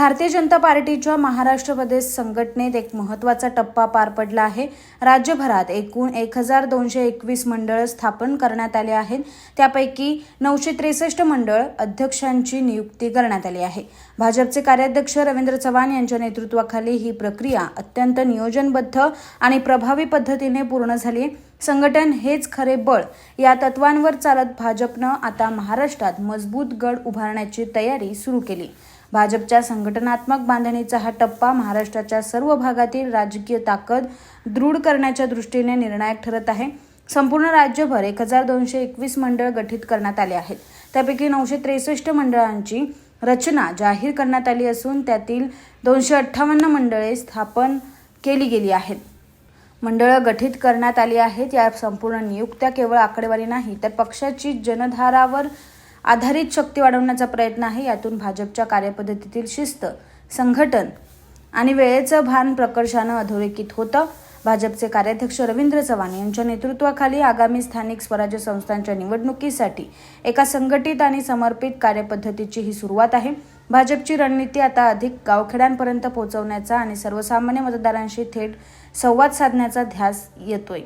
भारतीय जनता पार्टीच्या महाराष्ट्र प्रदेश संघटनेत एक महत्त्वाचा टप्पा पार पडला आहे. राज्यभरात एकूण एक हजार दोनशे एकवीस मंडळं स्थापन करण्यात आले आहेत. त्यापैकी नऊशे त्रेसष्ट मंडळ अध्यक्षांची नियुक्ती करण्यात आली आहे. भाजपचे कार्याध्यक्ष रवींद्र चव्हाण यांच्या नेतृत्वाखाली ही प्रक्रिया अत्यंत नियोजनबद्ध आणि प्रभावी पद्धतीने पूर्ण झाली संघटन हेच खरे बळ या तत्वांवर चालत भाजपनं आता महाराष्ट्रात मजबूत गड उभारण्याची तयारी सुरू केली. भाजपच्या संघटनात्मक बांधणीचा हा टप्पा महाराष्ट्राच्या सर्व भागातील राजकीय ताकद दृढ करण्याच्या दृष्टीने निर्णायक ठरत आहे. संपूर्ण राज्यभर एक हजार दोनशे एकवीस मंडळ गठीत करण्यात आले आहेत. त्यापैकी नऊशे त्रेसष्ट मंडळांची रचना जाहीर करण्यात आली असून त्यातील दोनशे अठ्ठावन्न मंडळे स्थापन केली गेली आहेत. मंडळं गठीत करण्यात आली आहेत. या संपूर्ण नियुक्त्या केवळ आकडेवारी नाही तर पक्षाची जनधारावर आधारित शक्ती वाढवण्याचा प्रयत्न आहे. यातून भाजपच्या कार्यपद्धतीतील शिस्त संघटन आणि वेळेचं भान प्रकर्षानं अधोरेखित होतं. भाजपचे कार्याध्यक्ष रवींद्र चव्हाण यांच्या नेतृत्वाखाली आगामी स्थानिक स्वराज्य संस्थांच्या निवडणुकीसाठी एका संघटित आणि समर्पित कार्यपद्धतीची ही सुरुवात आहे. भाजपची रणनीती आता अधिक गावखेड्यांपर्यंत पोहोचवण्याचा आणि सर्वसामान्य मतदारांशी थेट संवाद साधण्याचा ध्यास येतोय.